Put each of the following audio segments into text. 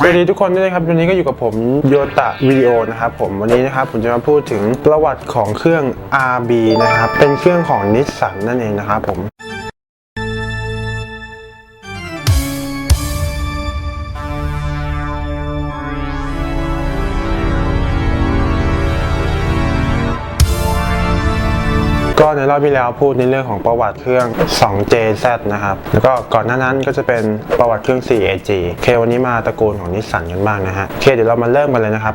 สวัสดีทุกคนด้วยนะครับวันนี้ก็อยู่กับผมโยตะวิดีโอนะครับผมวันนี้นะครับผมจะมาพูดถึงประวัติของเครื่อง RB นะครับเป็นเครื่องของนิสสันนั่นเองนะครับผม ก็ในรอบที่แล้วพูดในเรื่องของประวัติเครื่อง 2JZ นะครับ แล้วก็ก่อนหน้านั้นก็จะเป็นประวัติเครื่อง 4AG โอเควันนี้มาตระกูลของนิสสันกันบ้างนะฮะโอเคเดี๋ยวเรามาเริ่มกันเลยนะครับ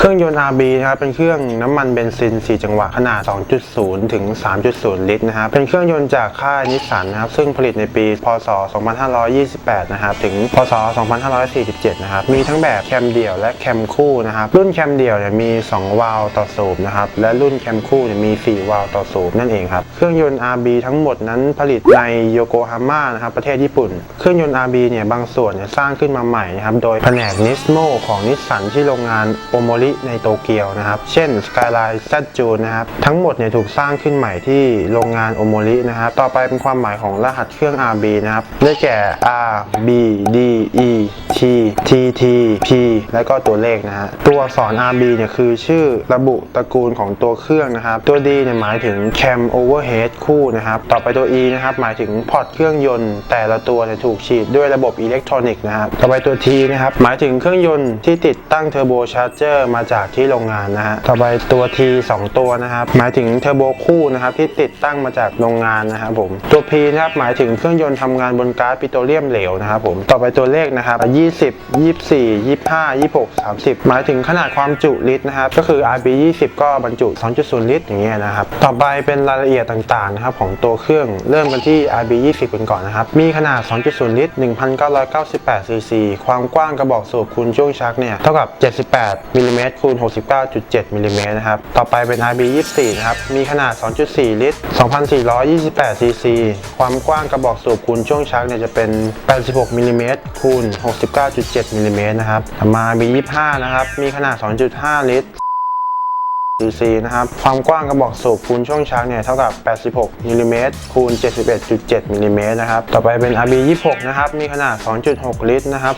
เครื่องยนต์ RB นะครับเป็นเครื่องน้ำมันเบนซิน 4 จังหวะขนาด 2.0 ถึง 3.0 ลิตรนะครับเป็นเครื่องยนต์จากค่ายนิสสันนะครับซึ่งผลิตในปี พศ 2528 นะครับถึง พศ 2547 นะครับมีทั้งแบบแคมเดี่ยวและแคมคู่นะครับรุ่นแคมเดี่ยวเนี่ยมี 2 วาล์วต่อสูบนะครับและรุ่นแคมคู่เนี่ยมี 4 วาล์วต่อสูบนั่นเองครับเครื่องยนต์ RB ทั้งหมดนั้นผลิตในโยโกฮาม่านะครับประเทศญี่ปุ่น เครื่องยนต์ RB เนี่ยบางส่วนเนี่ยสร้างขึ้นมาใหม่นะครับโดยแผนกนิสโมของนิสสันที่โรงงานโอโมริในโตเกียวนะครับ เช่น Skyline z j u n นะครับ ทั้งหมดเนี่ยถูกสร้างขึ้นใหม่ที่โรงงานโอโมรินะครับ ต่อไปเป็นความหมายของรหัสเครื่อง RB นะครับ ได้แก่ R B D E T T T P และก็ตัวเลขนะฮะ ตัวอักษร RB เนี่ยคือชื่อระบุตระกูลของตัวเครื่องนะครับ ตัว D เนี่ยหมายถึง cam overhead คู่นะครับ ต่อไปตัว E นะครับ หมายถึงพอร์ตเครื่องยนต์ แต่ละตัวเนี่ยถูกฉีดด้วยระบบอิเล็กทรอนิกส์นะครับ ต่อไปตัว T นะครับ หมายถึงเครื่องยนต์ที่ติดตั้งเทอร์โบชาร์เจอร์มาาจากที่โรงงานนะฮะต่อไปตัว T 2 ตัวนะครับหมายถึงเทอร์โบคู่นะครับที่ติดตั้งมาจากโรงงานนะครับผมตัว P นะครับหมายถึงเครื่องยนต์ทำงานบนก๊าซปิโตรเลียมเหลวนะครับผมต่อไปตัวเลขนะครับ 20 24 25 26 30 หมายถึงขนาดความจุลิตรนะครับก็คือ RB 20 ก็บรรจุ 2.0 ลิตรอย่างเงี้ยนะครับต่อไปเป็นรายละเอียดต่างๆนะครับของตัวเครื่องเริ่มกันที่ RB 20กันก่อนนะครับมีขนาด 2.0 ลิตร 1,998ซีซีความกว้างกระบอกสูบคูณช่วงชักเนี่ยเท่ากับ 78มิลลิเมตรคูณ69.7มิลลิเมตรนะครับ ต่อไปเป็น RB 24นะครับ มีขนาด 2.4 ลิตร 2,428 ซีซี ความกว้างกระบอกสูบคูณช่วงชักเนี่ยจะเป็น 86มิลลิเมตรคูณ69.7มิลลิเมตรนะครับ ต่อมา RB 25นะครับ มีขนาด 2.5 ลิตร cc นะครับ ความกว้างกระบอกสูบคูณช่วงชักเนี่ยเท่ากับ 86มิลลิเมตรคูณ 71.7มิลลิเมตรนะครับ ต่อไปเป็น RB 26นะครับ มีขนาด 2.6 ลิตรนะครับ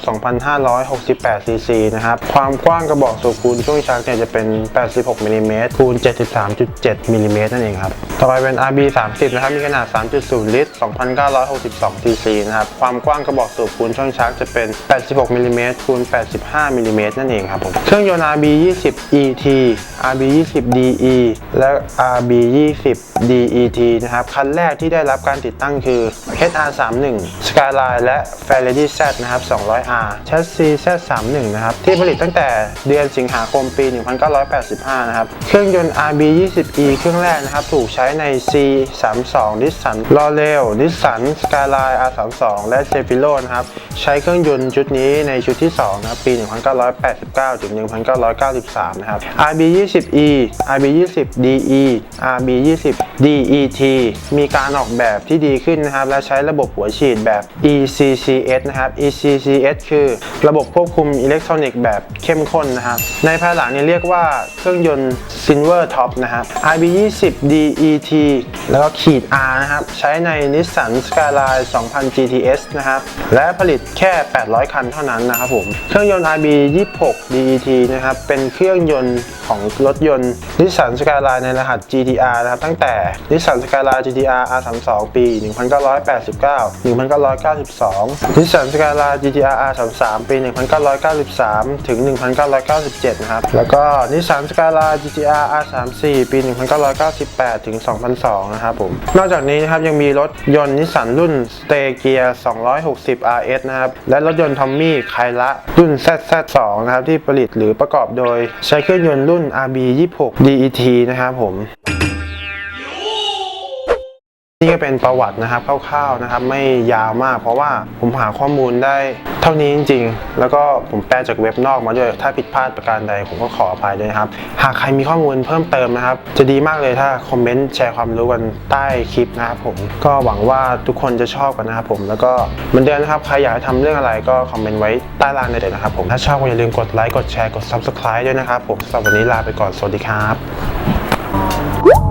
2,568 cc นะครับ ความกว้างกระบอกสูบคูณช่วงชักเนี่ยจะเป็น 86มิลลิเมตรคูณ 73.7มิลลิเมตรนั่นเองครับ ต่อไปเป็น RB 30นะครับ มีขนาด 3.0 ลิตร 2,962 cc นะครับ ความกว้างกระบอกสูบคูณช่วงชักจะเป็น 86มิลลิเมตรคูณ 85มิลลิเมตรนั่นเองครับผม เครื่องยนต์ RB 20 ET RB 20 DE และ RB 20 DET นะครับ คันแรกที่ได้รับการติดตั้งคือ HR 31 Skyline และ Ferrari Z นะครับ 200R Chassis Z 31นะครับ ที่ผลิตตั้งแต่เดือนสิงหาคมปี 1985 นะครับ เครื่องยนต์ RB 20E เครื่องแรกนะครับ ถูกใช้ใน C 32 Nissan Laurel Nissan Skyline R32 และ c e f i r o นะครับ ใช้เครื่องยนต์ชุดนี้ในชุดที่2นะครับปี 1989 ถึง 1993 นะครับ RB 20E 20 DE RB 20 DET มีการออกแบบที่ดีขึ้นนะครับ และใช้ระบบหัวฉีดแบบ ECCS นะครับ ECCS คือระบบควบคุมอิเล็กทรอนิกส์แบบเข้มข้นนะครับ ในภายหลังเนี่ยเรียกว่าเครื่องยนต์ Silver Top นะครับ RB 20 DET แล้วก็ขีด R นะครับ ใช้ใน Nissan Skyline 2000 GTS นะครับ และผลิตแค่ 800 คันเท่านั้นนะครับผม เครื่องยนต์ RB 26 DET นะครับ เป็นเครื่องยนต์ ของรถยนต์ Nissan Skyline ในรหัส GTR นะครับตั้งแต่ Nissan Skyline GTR R32 ปี 1989 1992 Nissan Skyline GTR R33 ปี 1993 ถึง 1997 นะครับ แล้วก็ Nissan Skyline GTR R34 ปี 1998 ถึง 2002 นะครับผม นอกจากนี้นะครับยังมีรถยนต์นิสสันรุ่น Stegia 260 RS นะครับ และรถยนต์ทอมมี่ไคละรุ่น ZZ2 นะครับที่ผลิตหรือประกอบโดยใช้เครื่องยนต์รุ่น RB 26 DET นะครับผม เป็นประวัตินะครับคร่าวๆนะครับไม่ยาวมาก เพราะว่าผมหาข้อมูลได้เท่านี้จริง ๆ แล้วก็ผมแปลจากเว็บนอกมาด้วยถ้าผิดพลาดประการใดผมก็ขออภัยด้วยนะครับ หากใครมีข้อมูลเพิ่มเติมนะครับ จะดีมากเลยถ้าคอมเมนต์แชร์ความรู้กันใต้คลิปนะครับผมก็หวังว่าทุกคนจะชอบกันนะครับผมแล้วก็เหมือนเดิมนะครับใครอยากทำเรื่องอะไรก็คอมเมนต์ไว้ใต้ล่างได้เลยนะครับผมถ้าชอบก็อย่าลืมกดไลค์กดแชร์กด subscribe ด้วยนะครับผมสำหรับวันนี้ลาไปก่อนสวัสดีครับ